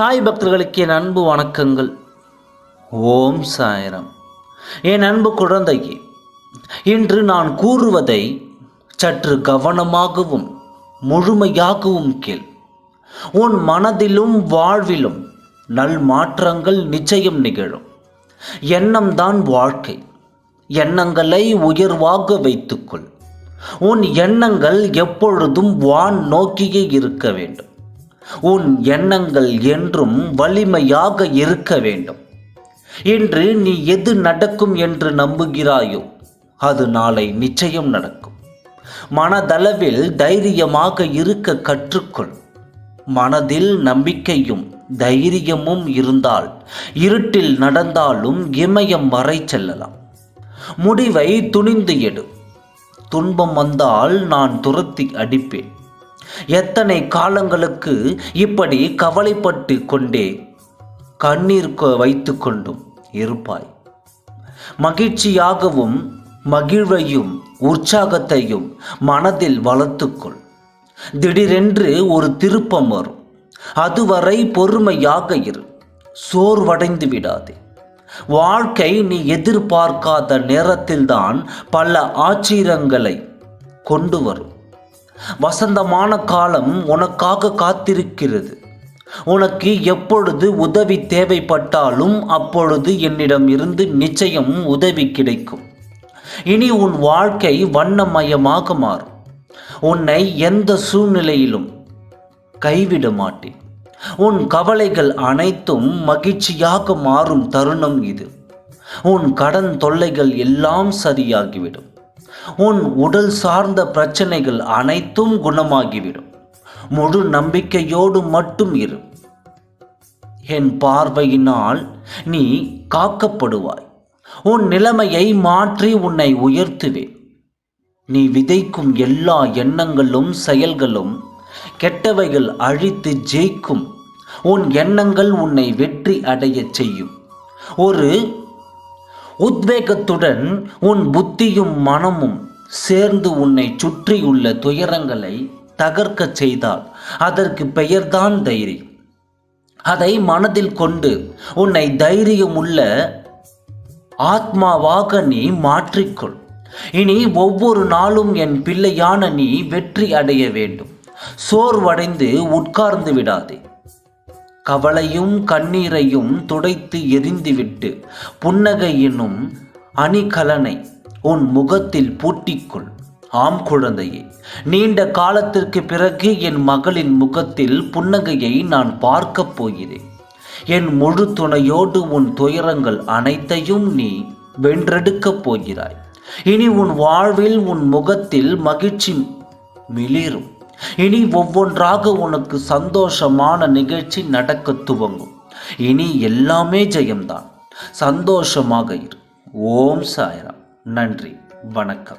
சாய் பக்தர்களுக்கு என் அன்பு வணக்கங்கள். ஓம் சாயரம். என் அன்பு குழந்தையே இன்று நான் கூறுவதை சற்று கவனமாகவும் முழுமையாகவும் கேள். உன் மனதிலும் வாழ்விலும் நல் மாற்றங்கள் நிச்சயம் நிகழும். எண்ணம்தான் வாழ்க்கை. எண்ணங்களை உயர்வாக வைத்துக்கொள். உன் எண்ணங்கள் எப்பொழுதும் வான் நோக்கியே இருக்க வேண்டும். உன் எண்ணங்கள் என்றும் வலிமையாக இருக்க வேண்டும். இன்று நீ எது நடக்கும் என்று நம்புகிறாயோ அது நாளை நிச்சயம் நடக்கும். மனதளவில் தைரியமாக இருக்க கற்றுக்கொள். மனதில் நம்பிக்கையும் தைரியமும் இருந்தால் இருட்டில் நடந்தாலும் இமயம் வரை செல்லலாம். முடிவை துணிந்து எடு. துன்பம் வந்தால் நான் துரத்தி அடிப்பேன். எத்தனை காலங்களுக்கு இப்படி கவலைப்பட்டு கொண்டே கண்ணீர் வைத்து கொண்டும் இருப்பாய். மகிழ்ச்சியாகவும் மகிழ்வையும் உற்சாகத்தையும் மனதில் வளர்த்துக்கொள். திடீரென்று ஒரு திருப்பம் வரும். அதுவரை பொறுமையாக இரு. சோர்வடைந்து விடாதே. வாழ்க்கை நீ எதிர்பார்க்காத நேரத்தில்தான் பல ஆச்சரியங்களை கொண்டு வரும். வசந்தமான காலம் உனக்காக காத்திருக்கிறது. உனக்கு எப்பொழுது உதவி தேவைப்பட்டாலும் அப்பொழுது என்னிடம் இருந்து நிச்சயம் உதவி கிடைக்கும். இனி உன் வாழ்க்கை வண்ணமயமாக மாறும். உன்னை எந்த சூழ்நிலையிலும் கைவிட மாட்டேன். உன் கவலைகள் அனைத்தும் மகிழ்ச்சியாக மாறும் தருணம் இது. உன் கடன் தொல்லைகள் எல்லாம் சரியாகிவிடும். உன் உடல் சார்ந்த பிரச்சனைகள் அனைத்தும் குணமாகிவிடும். முழு நம்பிக்கையோடு மட்டும் இரு. என் பார்வையினால் நீ காக்கப்படுவாய். உன் நிலைமையை மாற்றி உன்னை உயர்த்துவேன். நீ விதைக்கும் எல்லா எண்ணங்களும் செயல்களும் கெட்டவைகள் அழித்து ஜெயிக்கும். உன் எண்ணங்கள் உன்னை வெற்றி அடையச் செய்யும். ஒரு உத்வேகத்துடன் உன் புத்தியும் மனமும் சேர்ந்து உன்னை சுற்றியுள்ள துயரங்களை தகர்க்கச் செய்தால் அதற்கு பெயர்தான் தைரியம். அதை மனதில் கொண்டு உன்னை தைரியமுள்ள ஆத்மாவாக நீ மாற்றிக்கொள். இனி ஒவ்வொரு நாளும் என் பிள்ளையான நீ வெற்றி அடைய வேண்டும். சோர்வடைந்து உட்கார்ந்து விடாதே. கவலையும் கண்ணீரையும் துடைத்து எரிந்துவிட்டு புன்னகையினும் அணிகலனை உன் முகத்தில் பூட்டிக்கொள். ஆம் குழந்தையே நீண்ட காலத்திற்கு பிறகு என் மகளின் முகத்தில் புன்னகையை நான் பார்க்கப் போகிறேன். என் முழு துணையோடு உன் துயரங்கள் அனைத்தையும் நீ வென்றெடுக்கப் போகிறாய். இனி உன் வாழ்வில் உன் முகத்தில் மகிழ்ச்சி மிளிரும். இனி ஒவ்வொன்றாக உனக்கு சந்தோஷமான நிகழ்ச்சி நடக்க துவங்கும். இனி எல்லாமே ஜெயம்தான். சந்தோஷமாக இரு. ஓம் சாய்ராம். நன்றி. வணக்கம்.